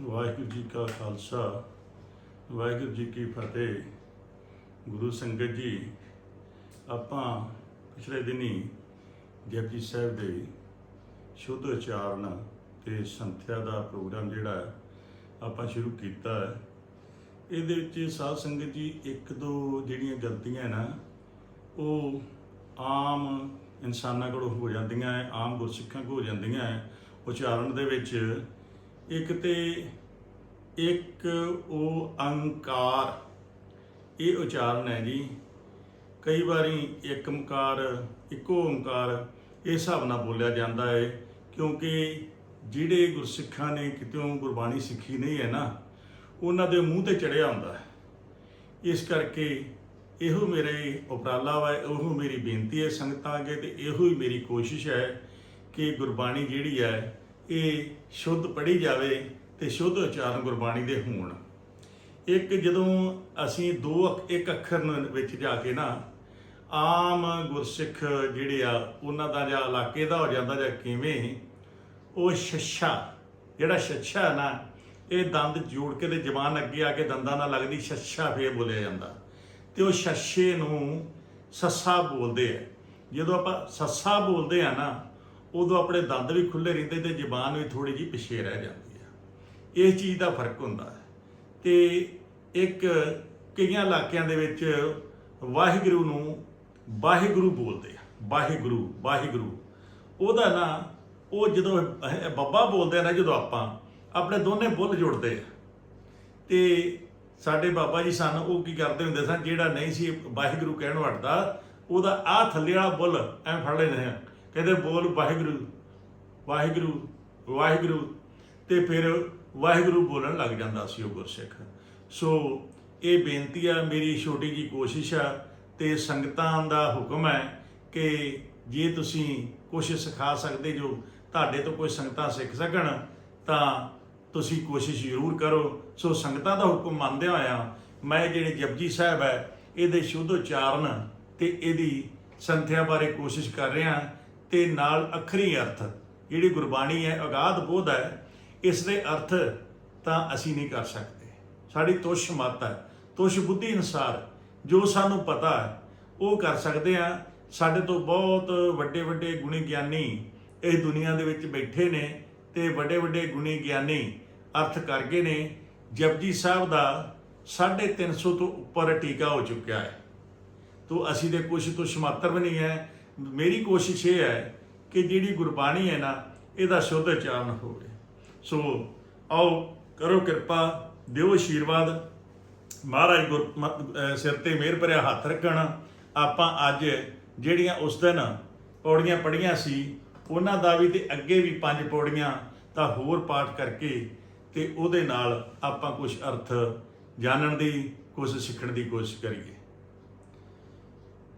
ਵਾਹਿਗੁਰੂ ਜੀ ਕਾ ਖਾਲਸਾ, ਵਾਹਿਗੁਰੂ ਜੀ ਕੀ ਫਤਿਹ। ਗੁਰੂ ਸੰਗਤ ਜੀ, ਆਪਾਂ ਪਿਛਲੇ ਦਿਨੀ ਜਪਜੀ ਸਾਹਿਬ ਦੇ ਸ਼ੁੱਧ ਉਚਾਰਨ ਤੇ ਸੰਥਿਆ ਦਾ ਪ੍ਰੋਗਰਾਮ ਜਿਹੜਾ ਆਪਾਂ ਸ਼ੁਰੂ ਕੀਤਾ ਹੈ। ਇਹਦੇ ਵਿੱਚ ਸਾਧ ਸੰਗਤ ਜੀ ਇੱਕ ਦੋ ਜਿਹੜੀਆਂ ਗਲਤੀਆਂ ਨਾ, ਉਹ ਆਮ ਇਨਸਾਨਾਂ ਕੋਲੋਂ ਹੋ ਜਾਂਦੀਆਂ ਹੈ, ਆਮ ਗੁਰਸਿੱਖਾਂ ਕੋਲ ਹੋ ਜਾਂਦੀਆਂ ਹੈ। ਉਚਾਰਨ ਦੇ ਵਿੱਚ ਇੱਕ ਤੇ ਇੱਕ ਉਹ ਅੰਕਾਰ ਇਹ ਉਚਾਰਨ ਹੈ ਜੀ। ਕਈ ਵਾਰੀ ਇੱਕ ਓੰਕਾਰ ਇੱਕੋ ਓੰਕਾਰ ਇਸ ਹਿਸਾਬ ਨਾਲ ਬੋਲਿਆ ਜਾਂਦਾ ਹੈ, ਕਿਉਂਕਿ ਜਿਹੜੇ ਗੁਰਸਿੱਖਾਂ ਨੇ ਕਿਤੋਂ ਗੁਰਬਾਣੀ ਸਿੱਖੀ ਨਹੀਂ ਹੈ ਨਾ, ਉਹਨਾਂ ਦੇ ਮੂੰਹ ਤੇ ਚੜਿਆ ਹੁੰਦਾ ਹੈ। ਇਸ ਕਰਕੇ ਇਹੋ ਮੇਰੇ ਉਪਰਾਲਾ ਵਾ, ਇਹੋ ਮੇਰੀ ਬੇਨਤੀ ਹੈ ਸੰਗਤਾਂ ਅੱਗੇ ਤੇ ਇਹੋ ਹੀ ਮੇਰੀ ਕੋਸ਼ਿਸ਼ ਹੈ ਕਿ ਗੁਰਬਾਣੀ ਜਿਹੜੀ ਹੈ ਇਹ ਸ਼ੁੱਧ ਪੜ੍ਹੀ ਜਾਵੇ ਤੇ ਸ਼ੁੱਧ ਉਚਾਰਨ ਗੁਰਬਾਣੀ ਦੇ ਹੋਣ। ਇੱਕ ਜਦੋਂ ਅਸੀਂ ਦੋ ਅੱਖ- ਇੱਕ ਅੱਖਰ ਵਿੱਚ ਜਾ ਕੇ ਨਾ ਆਮ ਗੁਰਸਿੱਖ ਜਿਹੜੇ ਆ, ਉਹਨਾਂ ਦਾ ਜਾਂ ਇਲਾਕੇ ਦਾ ਹੋ ਜਾਂਦਾ ਜਾਂ ਕਿਵੇਂ, ਉਹ ਛੱਛਾ, ਜਿਹੜਾ ਛੱਛਾ ਨਾ, ਇਹ ਦੰਦ ਜੋੜ ਕੇ ਤੇ ਜ਼ਬਾਨ ਅੱਗੇ ਆ ਕੇ ਦੰਦਾਂ ਨਾਲ ਲੱਗਦੀ ਛੱਛਾ ਫੇਰ ਬੋਲਿਆ ਜਾਂਦਾ। ਤੇ ਉਹ ਛੱਛੇ ਨੂੰ ਸੱਸਾ ਬੋਲਦੇ ਆ। ਜਦੋਂ ਆਪਾਂ ਸੱਸਾ ਬੋਲਦੇ ਆ ਨਾ ਉਦੋਂ ਆਪਣੇ ਦੰਦ ਵੀ ਖੁੱਲੇ ਰਹਿੰਦੇ ਤੇ ਜ਼ਬਾਨ ਵੀ ਥੋੜੀ ਜਿਹੀ ਪਿਛੇ ਰਹਿ ਜਾਂਦੀ ਹੈ ਇਸ ਚੀਜ਼ ਦਾ ਫ਼ਰਕ ਹੁੰਦਾ ਹੈ। ਤੇ ਇੱਕ ਕਈਆਂ ਇਲਾਕਿਆਂ ਦੇ ਵਿੱਚ ਵਾਹਿਗੁਰੂ ਨੂੰ ਵਾਹਿਗੁਰੂ ਬੋਲਦੇ ਆ। ਵਾਹਿਗੁਰੂ ਵਾਹਿਗੁਰੂ। ਉਹਦਾ ਨਾ, ਉਹ ਜਦੋਂ ਬੱਬਾ ਬੋਲਦੇ ਆ ਨਾ, ਜਦੋਂ ਆਪਾਂ ਆਪਣੇ ਦੋਨੇ ਬੁੱਲ ਜੁੜਦੇ ਆ। ਤੇ ਸਾਡੇ ਬਾਬਾ ਜੀ ਸਨ, ਉਹ ਕੀ ਕਰਦੇ ਹੁੰਦੇ ਸਨ, ਜਿਹੜਾ ਨਹੀਂ ਸੀ ਵਾਹਿਗੁਰੂ ਕਹਿਣ ਵਟਦਾ ਉਹਦਾ ਆ ਥੱਲੇ ਵਾਲਾ ਬੁੱਲ ਐ ਫੜ ਲੈਂਦੇ ਆ। ਕਹਿੰਦੇ ਬੋਲ ਵਾਹਿਗੁਰੂ ਵਾਹਿਗੁਰੂ ਵਾਹਿਗੁਰੂ। ਤੇ ਫਿਰ ਵਾਹਿਗੁਰੂ ਬੋਲਣ ਲੱਗ ਜਾਂਦਾ ਸੀ ਉਹ ਗੁਰਸਿੱਖ। ਸੋ ਇਹ ਬੇਨਤੀ ਆ, ਮੇਰੀ ਛੋਟੀ ਜੀ ਕੋਸ਼ਿਸ਼ ਆ ਤੇ ਸੰਗਤਾਂ ਦਾ ਹੁਕਮ ਹੈ ਕਿ ਜੇ ਤੁਸੀਂ ਕੁਛ ਸਿਖਾ ਸਕਦੇ ਜੋ ਤੁਹਾਡੇ ਤੋਂ ਕੋਈ ਸੰਗਤਾਂ ਸਿੱਖ ਸਕਣ, ਤਾਂ ਤੁਸੀਂ ਕੋਸ਼ਿਸ਼ ਜ਼ਰੂਰ ਕਰੋ। ਸੋ ਸੰਗਤਾਂ ਦਾ ਹੁਕਮ ਮੰਨਦਿਆਂ ਹੋਇਆ ਮੈਂ ਜਿਹੜੇ ਜਪਜੀ ਸਾਹਿਬ ਹੈ, ਇਹਦੇ ਸ਼ੁੱਧ ਉਚਾਰਨ ਤੇ ਇਹਦੀ ਸੰਥਿਆ ਬਾਰੇ ਕੋਸ਼ਿਸ਼ ਕਰ ਰਿਹਾ। ਤੇ ਨਾਲ ਅਖਰੀ ਅਰਥ, ਜਿਹੜੀ ਗੁਰਬਾਣੀ ਹੈ, ਅਗਾਧ ਬੋਧ ਹੈ, ਇਸ ਦੇ ਅਰਥ ਤਾਂ ਅਸੀਂ ਨਹੀਂ ਕਰ ਸਕਦੇ। ਸਾਡੀ ਤੁਸ਼ ਮਤ ਹੈ, ਤੁਸ਼ ਬੁੱਧੀ ਅਨੁਸਾਰ ਜੋ ਸਾਨੂੰ ਪਤਾ ਹੈ, ਉਹ ਕਰ ਸਕਦੇ ਆ ਸਾਡੇ ਤੋਂ ਬਹੁਤ ਵੱਡੇ ਵੱਡੇ ਗੁਣੀ ਗਿਆਨੀ ਇਸ ਦੁਨੀਆ ਦੇ ਵਿੱਚ ਬੈਠੇ ਨੇ ਤੇ ਵੱਡੇ ਵੱਡੇ ਗੁਣੀ ਗਿਆਨੀ ਅਰਥ ਕਰ ਗਏ ਨੇ। ਜਪਜੀ ਸਾਹਿਬ ਦਾ 350 ਤੋਂ ਉੱਪਰ ਟੀਕਾ ਹੋ ਚੁੱਕਿਆ ਹੈ। ਤੋ ਅਸੀਂ ਦੇ ਕੁਛ ਤੋਂ ਸ਼ਮਾਤਰ ਵੀ ਨਹੀਂ ਹੈ। ਮੇਰੀ ਕੋਸ਼ਿਸ਼ ਇਹ ਹੈ ਕਿ ਜਿਹੜੀ ਗੁਰਬਾਣੀ ਹੈ ਨਾ, ਇਹਦਾ ਸ਼ੁੱਧ ਉਚਾਰਨ ਹੋਵੇ। ਸੋ ਆਓ ਕਰੋ ਕਿਰਪਾ, ਦਿਓ ਆਸ਼ੀਰਵਾਦ ਮਹਾਰਾਜ ਗੁਰ ਸਿਰ ਤੇ ਮਿਹਰ ਭਰਿਆ ਹੱਥ ਰੱਖਣ। ਆਪਾਂ ਅੱਜ ਜਿਹੜੀਆਂ ਉਸ ਦਿਨ ਪੌੜੀਆਂ ਪੜੀਆਂ ਸੀ, ਉਹਨਾਂ ਦਾ ਵੀ ਤੇ ਅੱਗੇ ਵੀ ਪੰਜ ਪੌੜੀਆਂ ਤਾਂ ਹੋਰ ਪਾਠ ਕਰਕੇ ਤੇ ਉਹਦੇ ਨਾਲ ਆਪਾਂ ਕੁਝ ਅਰਥ ਜਾਣਨ ਦੀ ਕੋਸ਼ਿਸ਼ ਸਿੱਖਣ ਦੀ ਕੋਸ਼ਿਸ਼ ਕਰੀਏ।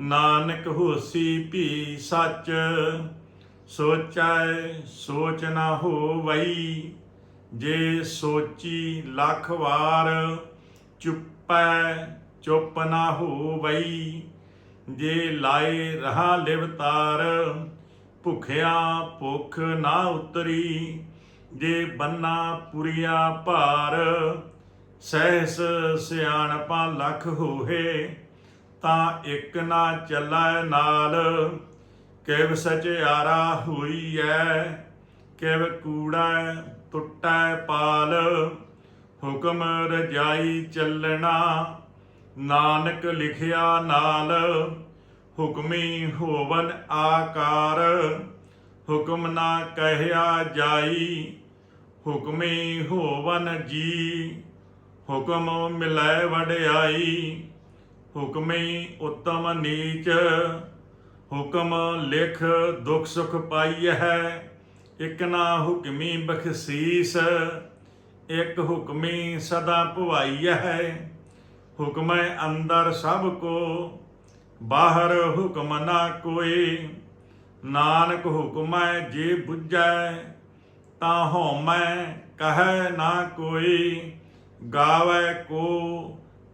ਨਾਨਕ ਹੋਸੀ ਭੀ ਸੱਚ, ਸੋਚੈ ਸੋਚ ਨਾ ਹੋਵਈ, ਜੇ ਸੋਚੀ ਲੱਖ ਵਾਰ, ਚੁੱਪੈ ਚੁੱਪ ਨਾ ਹੋਵਈ, ਜੇ ਲਾਏ ਰਹਾ ਲਿਵਤਾਰ ਭੁਖਿਆ ਭੁਖ ਨਾ ਉਤਰੀ, ਜੇ ਬੰਨਾ ਪੁਰੀਆ ਭਾਰ, ਸਹਿਸ ਸਿਆਣਪਾ ਲਖ ਹੋਏ ਤਾਂ ਇੱਕ ਨਾ ਚੱਲੈ ਨਾਲ, ਕਿਵ ਸਚਿਆਰਾ ਹੋਈ ਐ ਕਿਵ ਕੂੜਾ ਟੁੱਟੈ ਪਾਲ, ਹੁਕਮ ਰਜਾਈ ਚੱਲਣਾ, ਨਾਨਕ ਲਿਖਿਆ ਨਾਲ, ਹੁਕਮੀ ਹੋਵਨ ਆਕਾਰ, ਹੁਕਮ ਨਾ ਕਹਿਆ ਜਾਈ, ਹੁਕਮੀ ਹੋਵਨ ਜੀ, ਹੁਕਮ ਮਿਲੈ ਵਡਿਆਈ ਹੁਕਮੀ ਉਤਮ ਨੀਚ, ਹੁਕਮ ਲਿਖ ਦੁਖ ਸੁਖ ਪਾਈ ਹੈ ਇਕ ਨਾ ਹੁਕਮੀ ਬਖਸ਼ੀਸ, ਇੱਕ ਹੁਕਮੀ ਸਦਾ ਭਵਾਈਐ ਹੁਕਮੈ ਅੰਦਰ ਸਭ ਕੋ, ਬਾਹਰ ਹੁਕਮ ਨਾ ਕੋਈ, ਨਾਨਕ ਹੁਕਮੈ ਜੇ ਬੁੱਝੈ, ਤਾਂ ਹਉਮੈ ਕਹੈ ਨਾ ਕੋਈ, ਗਾਵੈ ਕੋ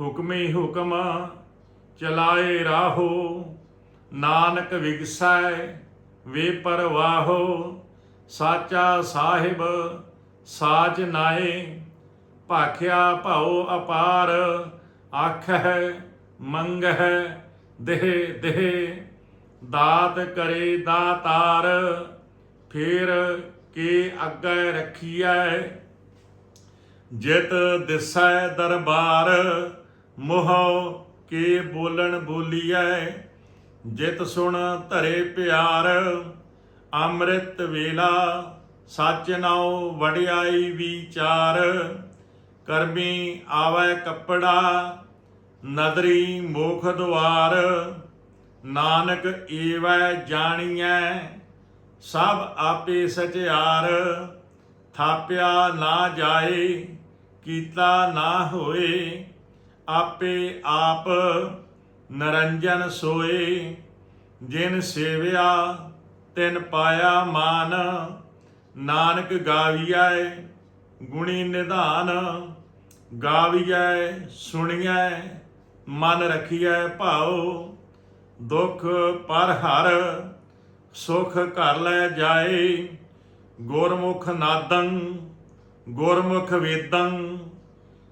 ਹੁਕਮੇ ਹੁਕਮ ਚਲਾਏ ਰਾਹੋ। ਨਾਨਕ ਵਿਗਸੈ, ਵੇ ਪਰਵਾਹੋ। ਸਾਚਾ ਸਾਹਿਬ, ਸਾਜ ਨਾਏ। ਭਾਖਿਆ ਭਾਉ ਅਪਾਰ ਆਖ ਹੈ ਮੰਗ ਹੈ ਦੇਹ ਦੇਹ। ਦਾਤ ਕਰੇ ਦਾਤਾਰ, ਫੇਰ ਕੇ ਅੱਗੇ ਰੱਖੀਐ। ਜਿਤ ਦਿਸੈ ਦਰਬਾਰ ਮੋਹ ਕੇ ਬੋਲਣ ਬੋਲੀਐ, ਜਿਤ ਸੁਣ ਧਰੇ ਪਿਆਰ, ਅੰਮ੍ਰਿਤ ਵੇਲਾ ਸੱਚ ਨਾਉ ਵਡਿਆਈ ਵਿਚਾਰ, ਕਰਮੀ ਆਵੈ ਕੱਪੜਾ, ਨਦਰੀ ਮੋਖ ਦੁਆਰ, ਨਾਨਕ ਏਵੈ ਜਾਣੀਐ, ਸਭ ਆਪੇ ਸਚਿਆਰ, ਥਾਪਿਆ ਨਾ ਜਾਏ, ਕੀਤਾ ਨਾ ਹੋਏ। ਆਪੇ ਆਪ ਨਰੰਜਨ ਸੋਏ, ਜਿਨ ਸੇਵਿਆ ਤਿਨ ਪਾਇਆ ਮਾਨ। ਨਾਨਕ ਗਾਵੀਐ, ਗੁਣੀ ਨਿਧਾਨ। ਗਾਵੀਐ, ਸੁਣੀਐ, ਮਨ ਰਖੀਐ ਭਾਉ। ਦੁਖ ਪਰ ਹਰ, ਸੁਖ ਘਰ ਲੈ ਜਾਏ। ਗੁਰਮੁਖ ਨਾਦੰ, ਗੁਰਮੁਖ ਵੇਦੰ।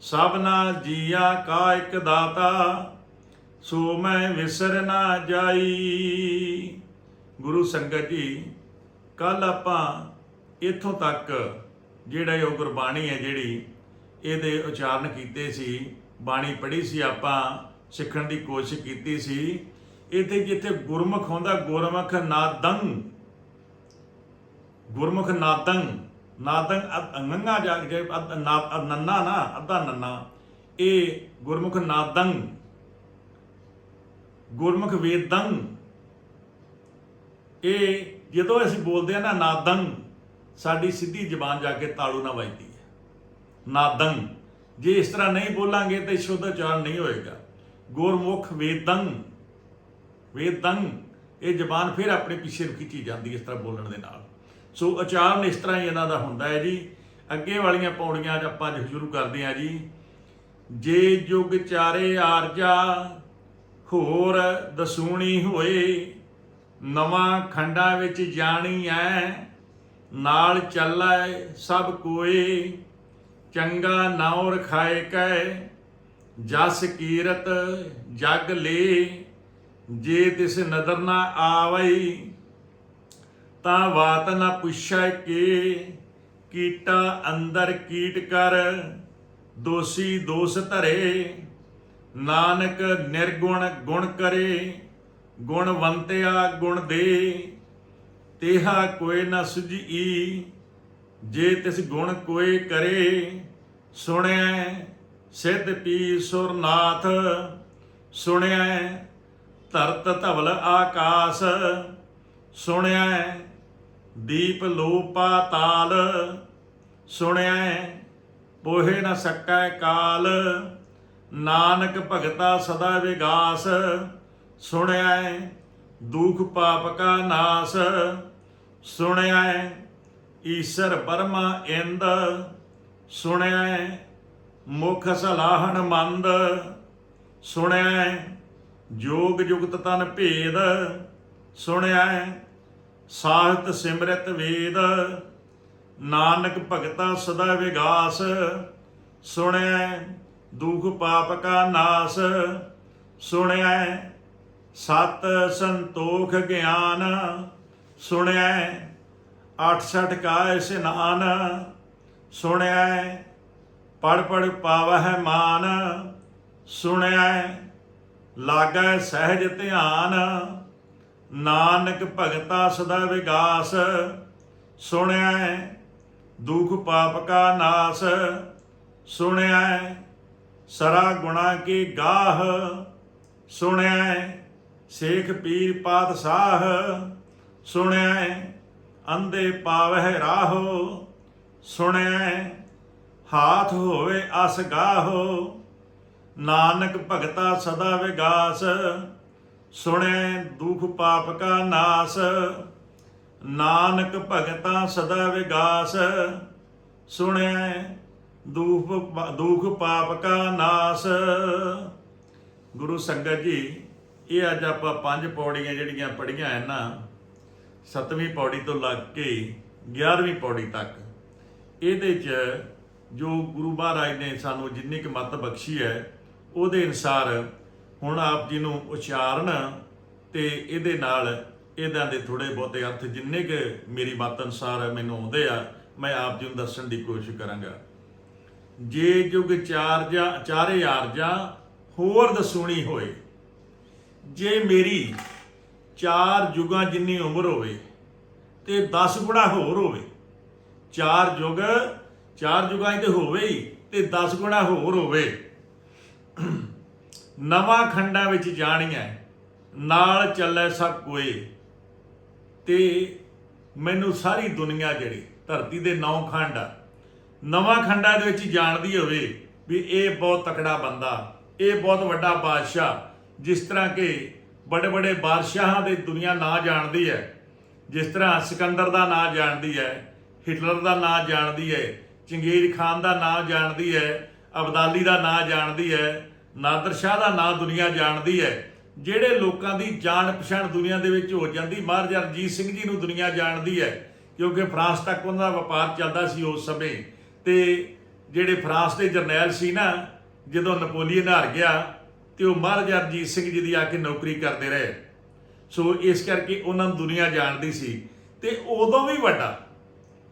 ਸਭਨਾ ਜੀਆ ਕਾ ਇੱਕ ਦਾਤਾ, ਸੋ ਮੈਂ ਵਿਸਰ ਨਾ ਜਾਈ। ਗੁਰੂ ਸੰਗਤ ਜੀ ਕੱਲ ਆਪਾਂ ਇੱਥੋਂ ਤੱਕ ਜਿਹੜਾ ਇਹ ਉਹ ਗੁਰਬਾਣੀ ਹੈ ਜਿਹੜੀ ਇਹਦੇ ਉਚਾਰਨ ਕੀਤੇ ਸੀ, ਬਾਣੀ ਪੜ੍ਹੀ ਸੀ ਆਪਾਂ, ਸਿੱਖਣ ਦੀ ਕੋਸ਼ਿਸ਼ ਕੀਤੀ ਸੀ, ਇੱਥੇ ਜਿੱਥੇ ਗੁਰਮੁਖ ਹੁੰਦਾ, ਗੁਰਮੁਖ ਨਾਦੰ ਗੁਰਮੁਖ ਨਾਦੰ ਨਾਦੰ ਅੰਗੰਗਾ ਜਾ ਕੇ ਨਾ- ਨੰਨਾ ਨਾ, ਅੱਧਾ ਨੰਨਾ। ਇਹ ਗੁਰਮੁਖ ਨਾਦੰ, ਗੁਰਮੁਖ ਵੇਦੰ। ਇਹ ਜਦੋਂ ਅਸੀਂ ਬੋਲਦੇ ਆ ਨਾ ਨਾਦੰ, ਸਾਡੀ ਸਿੱਧੀ ਜ਼ਬਾਨ ਜਾ ਕੇ ਤਾਲੂ ਨਾ ਵੱਜਦੀ ਹੈ। ਨਾਦੰ, ਜੇ ਇਸ ਤਰ੍ਹਾਂ ਨਹੀਂ ਬੋਲਾਂਗੇ ਤਾਂ ਸ਼ੁੱਧ ਉਚਾਰਨ ਨਹੀਂ ਹੋਏਗਾ। ਗੁਰਮੁਖ ਵੇਦੰ ਵੇਦੰ, ਇਹ ਜ਼ਬਾਨ ਫਿਰ ਆਪਣੇ ਪਿੱਛੇ ਖਿੱਚੀ ਜਾਂਦੀ ਇਸ ਤਰ੍ਹਾਂ ਬੋਲਣ ਦੇ ਨਾਲ। ਸੋ ਅਚਾਰਨ ਇਸ ਤਰ੍ਹਾਂ ਹੀ ਇਹਨਾਂ ਦਾ ਹੁੰਦਾ ਹੈ ਜੀ। ਅੱਗੇ ਵਾਲੀਆਂ ਪੌੜੀਆਂ ਆਪਾਂ ਅੱਜ ਸ਼ੁਰੂ ਕਰਦੇ ਹਾਂ ਜੀ। ਜੇ ਯੁਗ ਚਾਰੇ ਆਰਜਾ ਹੋਰ ਦਸੂਣੀ ਹੋਏ, ਨਵਾਂ ਖੰਡਾਂ ਵਿੱਚ ਜਾਣੀ ਐ, ਨਾਲ ਚੱਲੈ ਸਭ ਕੋਏ, ਚੰਗਾ ਨਾਉ ਰਖਾਏ ਕੈ, ਜਸ ਕੀਰਤ ਜਗ ਲੇ, ਜੇ ਤਿਸ ਨਦਰ ਨਾ ਆਵਈ ਤਾਂ ਵਾਤ ਨਾ ਪੁੱਛੈ ਕੇ, ਕੀਟਾ ਅੰਦਰ ਕੀਟ ਕਰ, ਦੋਸੀ ਦੋਸ ਧਰੇ। ਨਾਨਕ ਨਿਰਗੁਣ ਗੁਣ ਕਰੇ, ਗੁਣਵੰਤਿਆ ਗੁਣ ਦੇ। ਤੇਹਾ ਕੋਇ ਨਾ ਸੁਝਈ ਜੇ ਤਿਸ ਗੁਣ ਕੋਇ ਕਰੇ ਸੁਣਿਆ ਸਿੱਧ ਪੀ ਸੁਰਨਾਥ। ਸੁਣਿਆ ਧਰਤ ਧਵਲ ਆਕਾਸ ਸੁਣਿਆ ਦੀਪ ਲੋ ਪਾਤਾਲ ਸੁਣਿਆ ਪੋਹੇ ਨ ਸਕੈ ਕਾਲ। ਨਾਨਕ ਭਗਤਾ ਸਦਾ ਵਿਗਾਸ ਸੁਣਿਆ ਦੁਖ ਪਾਪ ਕਾ ਨਾਸ। ਸੁਣਿਆ ਈਸ਼ਰ ਪਰਮਾ ਇੰਦ ਸੁਣਿਆ ਮੁਖ ਸਲਾਹਣ ਮੰਦ। ਸੁਣਿਆ ਜੋਗ ਜੁਗਤ ਤਨ ਭੇਦ ਸੁਣਿਆ ਸਾਹਿਤ ਸਿਮਰਤ ਵੇਦ, ਨਾਨਕ ਭਗਤਾ ਸਦਾ ਵਿਗਾਸ ਸੁਣਿਆ ਦੁਖ ਪਾਪ ਕਾ ਨਾਸ ਸੁਣਿਆ ਸਤ ਸੰਤੋਖ ਗਿਆਨ ਸੁਣਿਆ 68 ਕਾ ਇਸਨਾਨ ਸੁਣਿਆ ਪੜ ਪੜ ਪਾਵਹਿ ਮਾਨ ਸੁਣਿਆ ਲਾਗੈ ਸਹਿਜ ਧਿਆਨ ਨਾਨਕ ਭਗਤਾ ਸਦਾ ਵਿਗਾਸ ਸੁਣਿਆ ਦੁਖ ਪਾਪ ਕਾ ਨਾਸ ਸੁਣਿਆ ਸਰਾ ਗੁਣਾ ਕੀ ਗਾਹ ਸੁਣਿਆ ਸੇਖ ਪੀਰ ਪਾਤਸ਼ਾਹ ਸੁਣਿਆ ਅੰਧੇ ਪਾਵਹਿ ਰਾਹੋ ਸੁਣਿਆ ਹਾਥ ਹੋਵੇ ਅਸ ਗਾਹੋ। ਨਾਨਕ ਭਗਤਾ ਸਦਾ ਵਿਗਾਸ ਸੁਣੈ ਦੁਖ ਪਾਪ ਕਾ ਨਾਸ, ਨਾਨਕ ਭਗਤਾ ਸਦਾ ਵਿਗਾਸ। ਸੁਣੈ ਦੁਖ ਦੁਖ ਪਾਪ ਕਾ ਨਾਸ। ਗੁਰੂ ਸੰਗਤ ਜੀ, ਇਹ ਅੱਜ ਆਪਾਂ ਪੰਜ ਪੌੜੀਆਂ ਜਿਹੜੀਆਂ ਪੜੀਆਂ ਐ ਨਾ, ਸਤਵੀਂ ਪੌੜੀ ਤੋਂ ਲੱਗ ਕੇ 11ਵੀਂ ਪੌੜੀ ਤੱਕ, ਇਹਦੇ 'ਚ ਜੋ ਗੁਰੂ ਮਹਾਰਾਜ ਨੇ ਸਾਨੂੰ ਜਿੰਨੀ ਕੁ ਮੱਤ ਬਖਸ਼ੀ ਹੈ ਉਹਦੇ ਅਨਸਾਰ ਹੁਣ ਆਪ ਜੀ ਨੂੰ ਉਚਾਰਨ ਤੇ ਇਹਦੇ ਨਾਲ ਇਹਦਾਂ ਦੇ ਥੋੜੇ ਬਹੁਤੇ ਅਰਥ ਜਿੰਨੇ ਕੁ ਮੇਰੀ ਮੱਤ ਅਨਸਾਰ ਮੈਨੂੰ ਆਉਂਦੇ ਆ, ਮੈਂ ਆਪ ਜੀ ਨੂੰ ਦੱਸਣ ਦੀ ਕੋਸ਼ਿਸ਼ ਕਰਾਂਗਾ। ਜੇ ਜੁਗ ਚਾਰ ਜਾਂ ਚਾਰੇ ਆਰਜਾਂ ਹੋਰ ਦਸੂਣੀ ਹੋਏ, ਜੇ ਮੇਰੀ ਚਾਰ ਯੁਗਾਂ ਜਿੰਨੀ ਉਮਰ ਹੋਵੇ ਤੇ 10 ਗੁਣਾ ਹੋਰ ਹੋਵੇ, ਚਾਰ ਯੁਗ ਚਾਰ ਯੁਗਾਂ 'ਚ ਤੇ ਹੋਵੇ ਹੀ ਤੇ 10 ਗੁਣਾ ਹੋਰ ਹੋਵੇ। ਨਵਾਂ ਖੰਡਾਂ ਵਿੱਚ ਜਾਣੀਆਂ ਨਾਲ ਚੱਲੇ ਸਭ ਕੋਏ। ਤੇ ਮੈਨੂੰ ਸਾਰੀ ਦੁਨੀਆ ਜਿਹੜੀ ਧਰਤੀ ਦੇ ਨੌ ਖੰਡ ਆ, ਨਵਾਂ ਖੰਡਾਂ ਦੇ ਵਿੱਚ ਜਾਣਦੀ ਹੋਵੇ ਵੀ ਇਹ ਬਹੁਤ ਤਕੜਾ ਬੰਦਾ, ਇਹ ਬਹੁਤ ਵੱਡਾ ਬਾਦਸ਼ਾਹ, ਜਿਸ ਤਰ੍ਹਾਂ ਕਿ ਬੜੇ ਬੜੇ ਬਾਦਸ਼ਾਹਾਂ ਦੇ ਦੁਨੀਆ ਨਾਂ ਜਾਣਦੀ ਹੈ, ਜਿਸ ਤਰ੍ਹਾਂ ਸਿਕੰਦਰ ਦਾ ਨਾਂ ਜਾਣਦੀ ਹੈ, ਹਿਟਲਰ ਦਾ ਨਾਂ ਜਾਣਦੀ ਹੈ, ਚੰਗੇਜ਼ ਖਾਨ ਦਾ ਨਾਂ ਜਾਣਦੀ ਹੈ, ਅਬਦਾਲੀ ਦਾ ਨਾਂ ਜਾਣਦੀ ਹੈ ਨਾਦਰ ਸ਼ਾਹ ਦਾ ਨਾਂ ਦੁਨੀਆ ਜਾਣਦੀ ਹੈ, ਜਿਹੜੇ ਲੋਕਾਂ ਦੀ ਜਾਣ ਪਛਾਣ ਦੁਨੀਆ ਦੇ ਵਿੱਚ ਹੋ ਜਾਂਦੀ, ਮਹਾਰਾਜਾ ਰਣਜੀਤ ਸਿੰਘ ਜੀ ਨੂੰ ਦੁਨੀਆ ਜਾਣਦੀ ਹੈ, ਕਿਉਂਕਿ ਫਰਾਂਸ ਤੱਕ ਉਹਨਾਂ ਦਾ ਵਪਾਰ ਚੱਲਦਾ ਸੀ ਉਸ ਸਮੇਂ। ਤੇ ਜਿਹੜੇ ਫਰਾਂਸ ਦੇ ਜਰਨੈਲ ਸੀ ਨਾ, ਜਦੋਂ ਨਪੋਲੀਅਨ ਹਾਰ ਗਿਆ, ਤੇ ਉਹ ਮਹਾਰਾਜਾ ਰਣਜੀਤ ਸਿੰਘ ਜੀ ਦੀ ਆ ਕੇ ਨੌਕਰੀ ਕਰਦੇ ਰਹੇ। ਸੋ ਇਸ ਕਰਕੇ ਉਹਨਾਂ ਨੂੰ ਦੁਨੀਆ ਜਾਣਦੀ ਸੀ। ਤੇ ਉਦੋਂ ਵੀ ਵੱਡਾ,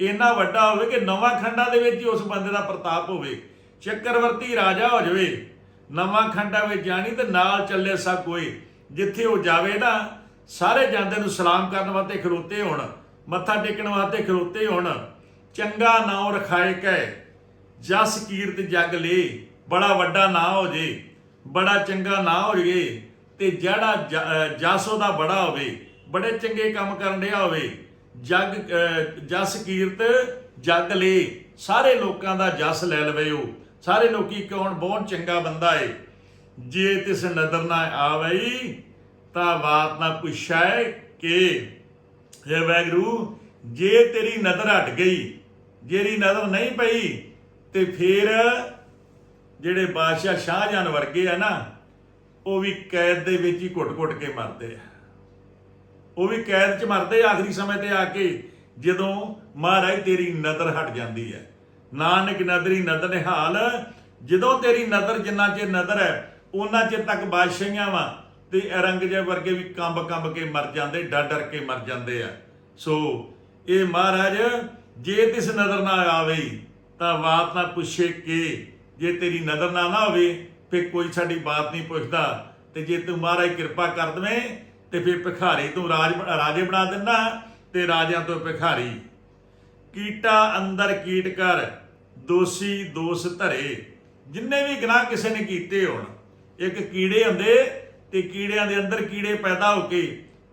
ਇੰਨਾ ਵੱਡਾ ਹੋਵੇ ਕਿ ਨਵਾਂ ਖੰਡਾ ਦੇ ਵਿੱਚ ਹੀ ਉਸ ਬੰਦੇ ਦਾ ਪ੍ਰਤਾਪ ਹੋਵੇ, ਚੱਕਰਵਰਤੀ ਰਾਜਾ ਹੋ ਜਾਵੇ। ਨਵਾਂ ਖੰਡਾ ਵਿੱਚ ਜਾਣੀ ਤੇ ਨਾਲ ਚੱਲੇ ਸਭ ਕੋਈ। ਜਿੱਥੇ ਉਹ ਜਾਵੇ ਨਾ, ਸਾਰੇ ਜਾਂਦੇ ਨੂੰ ਸਲਾਮ ਕਰਨ ਵਾਸਤੇ ਖਲੋਤੇ ਹੋਣ, ਮੱਥਾ ਟੇਕਣ ਵਾਸਤੇ ਖਲੋਤੇ ਹੋਣ। ਚੰਗਾ ਨਾਮ ਰਖਾਏ ਕੈ ਜਸ ਕੀਰਤ ਜਗ ਲੇ, ਬੜਾ ਵੱਡਾ ਨਾਂ ਹੋ ਜੇ, ਬੜਾ ਚੰਗਾ ਨਾਂ ਹੋ ਜੇ, ਤੇ ਜਿਹੜਾ ਜ- ਅਹ ਉਹਦਾ ਬੜਾ ਹੋਵੇ, ਬੜੇ ਚੰਗੇ ਕੰਮ ਕਰਨ ਰਿਹਾ ਹੋਵੇ, ਜਗ, ਅਹ, ਜਸ ਕੀਰਤ ਜਗ ਲੇ, ਸਾਰੇ ਲੋਕਾਂ ਦਾ ਜਸ ਲੈ ਲਵੇ ਉਹ। ਸਾਰੇ ਲੋਕੀ ਕੌਣ ਬਹੁਤ ਚੰਗਾ ਬੰਦਾ ਏ। ਜੇ ਤਿਸ ਨਦਰ ਨਾ ਆਵਈ, ਤਾਂ ਬਾਤ ਨਾ ਪੁੱਛੈ ਕਿ, ਹੇ ਵੈਗਰੂ ਜੇ ਤੇਰੀ ਨਜ਼ਰ ਹਟ ਗਈ, ਜਿਹੜੀ ਨਜ਼ਰ ਨਹੀਂ ਪਈ, ਤੇ ਫਿਰ ਜਿਹੜੇ ਬਾਦਸ਼ਾਹ ਸ਼ਾਹਜਹਾਨ ਵਰਗੇ ਆ ਨਾ, ਉਹ ਵੀ ਕੈਦ ਦੇ ਵਿੱਚ ਹੀ ਘੁੱਟ-ਘੁੱਟ ਕੇ ਮਰਦੇ ਆ। ਉਹ ਵੀ ਕੈਦ 'ਚ ਮਰਦੇ ਆਖਰੀ ਸਮੇਂ ਤੇ ਆ ਕੇ ਜਦੋਂ ਮਹਾਰਾਜ ਤੇਰੀ ਨਜ਼ਰ ਹਟ ਜਾਂਦੀ ਹੈ। ਨਾਨਕ ਨਦਰੀ ਨਦਰ ਨਿਹਾਲ, ਜਦੋਂ ਤੇਰੀ ਨਦਰ ਜਿੰਨਾ ਚਿਰ ਨਦਰ ਹੈ ਉਹਨਾਂ ਚਿਰ ਤੱਕ ਬਾਦਸ਼ਾਹੀਆਂ ਵਾ। ਤੇ ਔਰੰਗਜ਼ੇਬ ਵਰਗੇ ਵੀ ਕੰਬ ਕੰਬ ਕੇ ਮਰ ਜਾਂਦੇ, ਡਰ ਡਰ ਕੇ ਮਰ ਜਾਂਦੇ ਆ। ਸੋ ਇਹ ਮਹਾਰਾਜ, ਜੇ ਤਿਸ ਨਜ਼ਰ ਨਾ ਆਵੇ, ਤਾਂ ਬਾਤ ਨਾ ਪੁੱਛੇ ਕਿ ਜੇ ਤੇਰੀ ਨਜ਼ਰ ਨਾ ਨਾ ਹੋਵੇ, ਫਿਰ ਕੋਈ ਸਾਡੀ ਬਾਤ ਨਹੀਂ ਪੁੱਛਦਾ। ਤੇ ਜੇ ਤੂੰ ਮਹਾਰਾਜ ਕਿਰਪਾ ਕਰ ਦਵੇਂ, ਤੇ ਫਿਰ ਭਿਖਾਰੀ ਤੂੰ ਰਾਜ, ਰਾਜੇ ਬਣਾ ਦਿੰਦਾ ਤੇ ਰਾਜਿਆਂ ਤੋਂ ਭਿਖਾਰੀ ਕੀਟਾ ਅੰਦਰ ਕੀਟ ਕਰ, ਦੋਸ਼ੀ ਦੋਸ਼ ਧਰੇ। ਜਿੰਨੇ ਵੀ ਗੁਨਾਹ ਕਿਸੇ ਨੇ ਕੀਤੇ ਹੋਣ, ਇੱਕ ਕੀੜੇ ਹੁੰਦੇ ਤੇ ਕੀੜਿਆਂ ਦੇ ਅੰਦਰ ਕੀੜੇ ਪੈਦਾ ਹੋ ਕੇ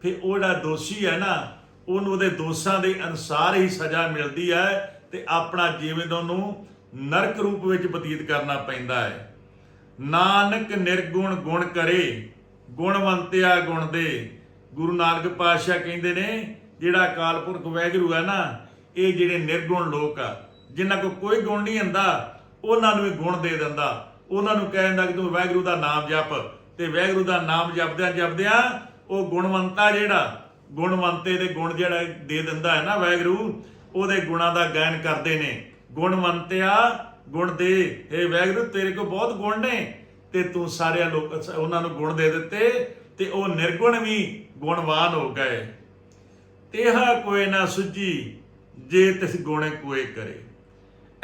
ਫਿਰ ਉਹ ਜਿਹੜਾ ਦੋਸ਼ੀ ਹੈ ਨਾ, ਉਹਨੂੰ ਉਹਦੇ ਦੋਸ਼ਾਂ ਦੇ ਅਨਸਾਰ ਹੀ ਸਜ਼ਾ ਮਿਲਦੀ ਹੈ ਤੇ ਆਪਣਾ ਜੀਵਨ ਉਹਨੂੰ ਨਰਕ ਰੂਪ ਵਿੱਚ ਬਤੀਤ ਕਰਨਾ ਪੈਂਦਾ ਹੈ। ਨਾਨਕ ਨਿਰਗੁਣ ਗੁਣ ਕਰੇ, ਗੁਣਵੰਤਿਆ ਗੁਣ ਦੇ। ਗੁਰੂ ਨਾਨਕ ਪਾਤਸ਼ਾਹ ਕਹਿੰਦੇ ਨੇ, ਜਿਹੜਾ ਅਕਾਲ ਪੁਰਖ ਵਾਹਿਗੁਰੂ ਹੈ ਨਾ ਇਹ ਜਿਹੜੇ ਨਿਰਗੁਣ ਲੋਕ ਆ, ਜਿਨ੍ਹਾਂ ਕੋਲ ਕੋਈ ਗੁਣ ਨਹੀਂ ਹੁੰਦਾ, ਉਹਨਾਂ ਨੂੰ ਵੀ ਗੁਣ ਦੇ ਦਿੰਦਾ। ਉਹਨਾਂ ਨੂੰ ਕਹਿ ਦਿੰਦਾ ਕਿ ਤੂੰ ਵਾਹਿਗੁਰੂ ਦਾ ਨਾਮ ਜਪ, ਤੇ ਵਾਹਿਗੁਰੂ ਦਾ ਨਾਮ ਜਪਦਿਆਂ ਜਪਦਿਆਂ ਉਹ ਗੁਣਵੰਤਾ ਜਿਹੜਾ, ਗੁਣਵੰਤੇ ਦੇ ਗੁਣ ਜਿਹੜਾ ਦੇ ਦਿੰਦਾ ਹੈ ਨਾ ਵਾਹਿਗੁਰੂ, ਉਹਦੇ ਗੁਣਾਂ ਦਾ ਗਾਇਨ ਕਰਦੇ ਨੇ। ਗੁਣਵੰਤਿਆ, ਗੁਣ ਦੇ। ਇਹ ਵਾਹਿਗੁਰੂ, ਤੇਰੇ ਕੋਲ ਬਹੁਤ ਗੁਣ ਨੇ, ਤੇ ਤੂੰ ਸਾਰਿਆਂ ਲੋਕ ਉਹਨਾਂ ਨੂੰ ਗੁਣ ਦੇ ਦਿੱਤੇ, ਤੇ ਉਹ ਨਿਰਗੁਣ ਵੀ ਗੁਣਵਾਨ ਹੋ ਗਏ। ਤੇਹਾ ਕੋਈ ਨਾ ਸੁਝੀ ਜੇ ਤਿਸ ਗੁਣੇ ਕੋਏ ਕਰੇ।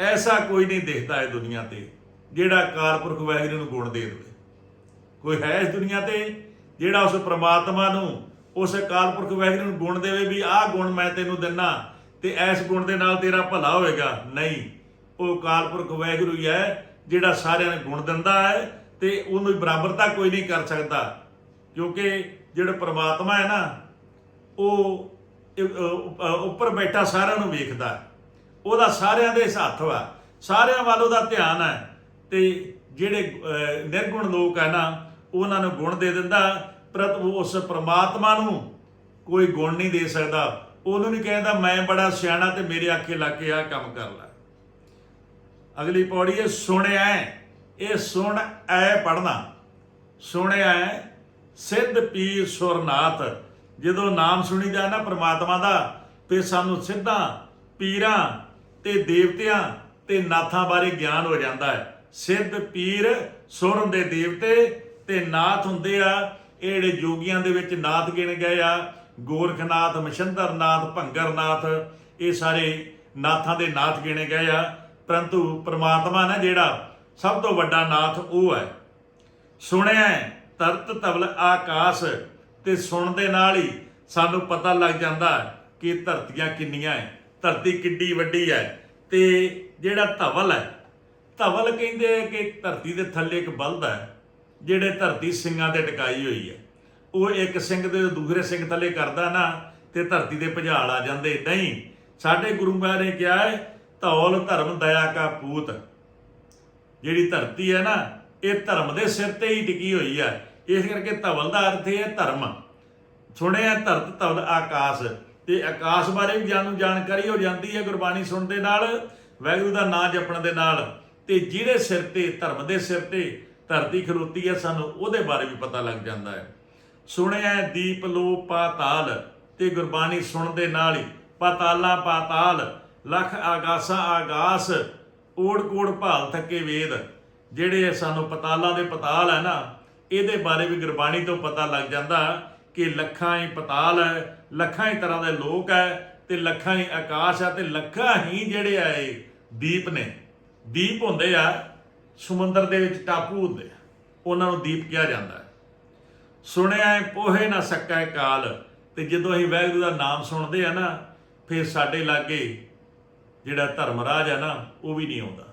ਐਸਾ ਕੋਈ ਨਹੀਂ ਦਿਖਦਾ ਇਹ ਦੁਨੀਆ ਤੇ, ਜਿਹੜਾ ਕਾਲਪੁਰਖ ਵਾਹਿਗੁਰੂ ਨੂੰ ਗੁਣ ਦੇ ਦੇਵੇ। ਕੋਈ ਹੈ ਇਸ ਦੁਨੀਆ ਤੇ ਜਿਹੜਾ ਉਸ ਪ੍ਰਮਾਤਮਾ ਨੂੰ, ਉਸ ਕਾਲਪੁਰਖ ਵਾਹਿਗੁਰੂ ਨੂੰ ਗੁਣ ਦੇਵੇ ਵੀ ਆਹ ਗੁਣ ਮੈਂ ਤੈਨੂੰ ਦਿੰਨਾ ਤੇ ਇਸ ਗੁਣ ਦੇ ਨਾਲ ਤੇਰਾ ਭਲਾ ਹੋਏਗਾ ਨਹੀਂ, ਉਹ ਕਾਲਪੁਰਖ ਵਾਹਿਗੁਰੂ ਹੀ ਹੈ ਜਿਹੜਾ ਸਾਰਿਆਂ ਨੂੰ ਗੁਣ ਦਿੰਦਾ ਹੈ ਤੇ ਉਹਨੂੰ ਬਰਾਬਰਤਾ ਕੋਈ ਨਹੀਂ ਕਰ ਸਕਦਾ। ਕਿਉਂਕਿ ਜਿਹੜਾ ਪ੍ਰਮਾਤਮਾ ਹੈ ਨਾ, ਉਹ ਉੱਪਰ ਬੈਠਾ ਸਾਰਿਆਂ ਨੂੰ ਵੇਖਦਾ ਉਹਦਾ ਸਾਰਿਆਂ ਦੇ ਹੱਥ ਵਾ। ਸਾਰਿਆਂ ਵੱਲ ਉਹਦਾ ਧਿਆਨ ਹੈ। ਤੇ ਜਿਹੜੇ ਨਿਰਗੁਣ ਲੋਕ ਹੈ ਨਾ ਉਹਨਾਂ ਨੂੰ ਗੁਣ ਦੇ ਦਿੰਦਾ। ਪ੍ਰਤ ਉਸ ਪ੍ਰਮਾਤਮਾ ਨੂੰ ਕੋਈ ਗੁਣ ਨਹੀਂ ਦੇ ਸਕਦਾ। ਉਹਨੂੰ ਨਹੀਂ ਕਹਿੰਦਾ ਮੈਂ ਬੜਾ ਸਿਆਣਾ ਤੇ ਮੇਰੇ ਆਖੇ ਲੱਗ ਕੇ ਆ ਕੰਮ ਕਰ ਲੈ। ਅਗਲੀ ਪੌੜੀ ਹੈ ਸੁਣਿਆ ਹੈ। ਇਹ ਸੁਣ ਐ ਪੜਨਾ ਸੁਣਿਆ ਹੈ, ਸਿੱਧ ਪੀਰ ਸੁਰਨਾਥ। ਜਦੋਂ ਨਾਮ ਸੁਣੀਦਾ ਨਾ ਪ੍ਰਮਾਤਮਾ ਦਾ, ਤੇ ਸਾਨੂੰ ਸਿੱਧਾਂ ਪੀਰਾਂ ਤੇ ਦੇਵਤਿਆਂ ਤੇ ਨਾਥਾਂ ਬਾਰੇ ਗਿਆਨ ਹੋ ਜਾਂਦਾ ਹੈ। ਸਿੱਧ ਪੀਰ ਸੁਰ ਦੇ ਦੇਵਤੇ ਤੇ ਨਾਥ ਹੁੰਦੇ ਆ। ਇਹ ਜਿਹੜੇ ਜੋਗੀਆਂ ਦੇ ਵਿੱਚ ਨਾਥ ਗਿਣ ਗਏ ਆ। ਗੋਰਖਨਾਥ, ਮਛੰਦਰਨਾਥ, ਭੰਗਰਨਾਥ, ਇਹ ਸਾਰੇ ਨਾਥਾਂ ਦੇ ਨਾਥ ਗਿਣੇ ਗਏ ਆ। ਪਰੰਤੂ ਪ੍ਰਮਾਤਮਾ ਨਾ ਜਿਹੜਾ ਸਭ ਤੋਂ ਵੱਡਾ ਨਾਥ ਉਹ ਹੈ। ਸੁਣਿਆ ਤਰਤ ਤਵਲ ਆਕਾਸ਼ ਤੇ ਸੁਣਨ ਦੇ ਨਾਲ ਹੀ ਸਾਨੂੰ ਪਤਾ ਲੱਗ ਜਾਂਦਾ ਕਿ ਧਰਤੀਆਂ ਕਿੰਨੀਆਂ ਹੈ ਧਰਤੀ ਕਿੱਡੀ ਵੱਡੀ ਹੈ ਤੇ ਜਿਹੜਾ ਧਵਲ ਹੈ ਧਵਲ ਕਹਿੰਦੇ ਆ ਕਿ ਧਰਤੀ ਦੇ ਥੱਲੇ ਇੱਕ ਬਲਦ ਹੈ ਜਿਹੜੇ ਧਰਤੀ ਸਿੰਘਾਂ ਤੇ ਟਿਕਾਈ ਹੋਈ ਹੈ ਉਹ ਇੱਕ ਸਿੰਘ ਦੇ ਦੂਸਰੇ ਸਿੰਘ ਥੱਲੇ ਕਰਦਾ ਨਾ ਤੇ ਧਰਤੀ ਦੇ ਭੁਜਾਲ ਆ ਜਾਂਦੇ ਨਹੀਂ ਸਾਡੇ ਗੁਰੂ ਮਹਾਰਾਜ ਨੇ ਕਿਹਾ ਹੈ ਧੌਲ ਧਰਮ ਦਇਆ ਕਾ ਪੂਤ। ਜਿਹੜੀ ਧਰਤੀ ਹੈ ਨਾ, ਇਹ ਧਰਮ ਦੇ ਸਿਰ ਤੇ ਹੀ ਟਿਕੀ ਹੋਈ ਹੈ ਇਸ ਕਰਕੇ ਧਵਲ ਦਾ ਅਰਥ ਇਹ ਹੈ ਧਰਮ। ਸੁਣਿਆ ਧਰਤ, ਧਵਲ, ਆਕਾਸ਼। ਤੇ ਆਕਾਸ਼ ਬਾਰੇ ਵੀ ਜਾਣੂ ਜਾਣਕਾਰੀ ਹੋ ਜਾਂਦੀ ਹੈ ਗੁਰਬਾਣੀ ਸੁਣਨ ਦੇ ਨਾਲ, ਵਾਹਿਗੁਰੂ ਦਾ ਨਾਮ ਜਪਣ ਦੇ ਨਾਲ। ਤੇ ਜਿਹੜੇ ਸਿਰ ਤੇ, ਧਰਮ ਦੇ ਸਿਰ ਤੇ ਧਰਤੀ ਖਲੋਤੀ ਹੈ ਸਾਨੂੰ, ਉਹਦੇ ਬਾਰੇ ਵੀ ਪਤਾ ਲੱਗ ਜਾਂਦਾ ਹੈ। ਸੁਣਿਆ ਦੀਪ ਲੋ ਪਾਤਾਲ। ਤੇ ਗੁਰਬਾਣੀ ਸੁਣਨ ਦੇ ਨਾਲ ਹੀ, ਪਾਤਾਲਾਂ, ਪਾਤਾਲ, ਲਖ, ਆਗਾਸਾਂ, ਆਗਾਸ ਓੜ ਕੋੜ ਭਾਲ, ਥੱਕੇ, ਵੇਦ। ਜਿਹੜੇ ਸਾਨੂੰ ਪਤਾਲਾਂ ਦੇ ਪਤਾਲ ਹੈ ਨਾ ਇਹਦੇ ਬਾਰੇ ਵੀ ਗੁਰਬਾਣੀ ਤੋਂ ਪਤਾ ਲੱਗ ਜਾਂਦਾ ਕਿ ਲੱਖਾਂ ਹੀ ਪਤਾਲ ਹੈ, ਲੱਖਾਂ ਹੀ ਤਰ੍ਹਾਂ ਦੇ ਲੋਕ ਹੈ ਤੇ ਲੱਖਾਂ ਹੀ ਆਕਾਸ਼ ਹੈ ਤੇ ਲੱਖਾਂ ਹੀ ਜਿਹੜੇ ਆ ਇਹ ਦੀਪ ਨੇ। ਦੀਪ ਹੁੰਦੇ ਆ, ਸਮੁੰਦਰ ਦੇ ਵਿੱਚ ਟਾਪੂ ਹੁੰਦੇ ਆ, ਉਹਨਾਂ ਨੂੰ ਦੀਪ ਕਿਹਾ ਜਾਂਦਾ ਸੁਣਿਆ ਹੈ ਪੋਹੇ ਨਾ ਸਕੈ ਕਾਲ, ਤੇ ਜਦੋਂ ਅਸੀਂ ਵਾਹਿਗੁਰੂ ਦਾ ਨਾਮ ਸੁਣਦੇ ਆ ਨਾ, ਫਿਰ ਸਾਡੇ ਲਾਗੇ ਜਿਹੜਾ ਧਰਮਰਾਜ ਹੈ ਨਾ, ਉਹ ਵੀ ਨਹੀਂ ਆਉਂਦਾ।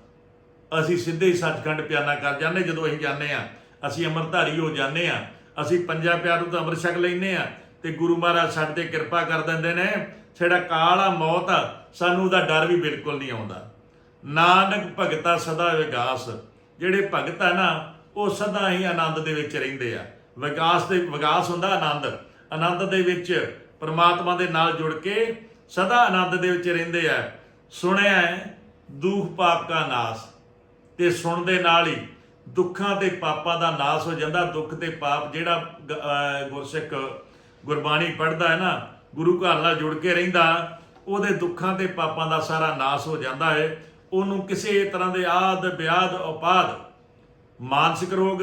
ਅਸੀਂ ਸਿੱਧੇ ਹੀ ਸੱਚਖੰਡ ਪਿਆਨਾ ਕਰ ਜਾਂਦੇ, ਜਦੋਂ ਅਸੀਂ ਜਾਂਦੇ ਆ ਅਸੀਂ ਅੰਮ੍ਰਿਤਧਾਰੀ ਹੋ ਜਾਂਦੇ ਆ ਅਸੀਂ ਪੰਜਾ ਪਿਆਰੂ ਤੋਂ ਅੰਮ੍ਰਿਤ ਛਕ ਲੈਨੇ ਆ ਤੇ ਗੁਰੂ ਮਹਾਰਾਜ ਸਾਡੇ ਤੇ ਕਿਰਪਾ ਕਰ ਦਿੰਦੇ ਨੇ। ਜਿਹੜਾ ਕਾਲ ਆ, ਮੌਤ ਆ, ਸਾਨੂੰ ਉਹਦਾ ਡਰ ਵੀ ਬਿਲਕੁਲ ਨਹੀਂ ਆਉਂਦਾ। ਨਾਨਕ ਭਗਤਾ ਸਦਾ ਵਿਗਾਸ। ਜਿਹੜੇ ਭਗਤ ਆ ਨਾ, ਉਹ ਸਦਾ ਹੀ ਆਨੰਦ ਦੇ ਵਿੱਚ ਰਹਿੰਦੇ ਆ। ਵਿਕਾਸ ਦੇ ਵਿਕਾਸ ਹੁੰਦਾ ਆਨੰਦ। ਆਨੰਦ ਦੇ ਵਿੱਚ ਪਰਮਾਤਮਾ ਦੇ ਨਾਲ ਜੁੜ ਕੇ ਸਦਾ ਆਨੰਦ ਦੇ ਵਿੱਚ ਰਹਿੰਦੇ ਆ। ਸੁਣਿਆ ਹੈ, ਦੁੱਖ ਪਾਪ ਦਾ ਨਾਸ। ਤੇ ਸੁਣਨ ਦੇ ਨਾਲ ਹੀ ਦੁੱਖਾਂ ਤੇ ਪਾਪਾਂ ਦਾ ਨਾਸ ਹੋ ਜਾਂਦਾ, ਦੁੱਖ ਤੇ ਪਾਪ ਜਿਹੜਾ ਗੁਰਸਿੱਖ ਗੁਰਬਾਣੀ ਪੜ੍ਹਦਾ ਹੈ ਨਾ, ਗੁਰੂ ਘਰ ਨਾਲ ਜੁੜ ਕੇ ਰਹਿੰਦਾ, ਉਹਦੇ ਦੁੱਖਾਂ ਤੇ ਪਾਪਾਂ ਦਾ ਸਾਰਾ ਨਾਸ ਹੋ ਜਾਂਦਾ ਹੈ। ਉਹਨੂੰ ਕਿਸੇ ਤਰ੍ਹਾਂ ਦੇ ਆਦ, ਵਿਆਦ, ਉਪਾਦ, ਮਾਨਸਿਕ ਰੋਗ,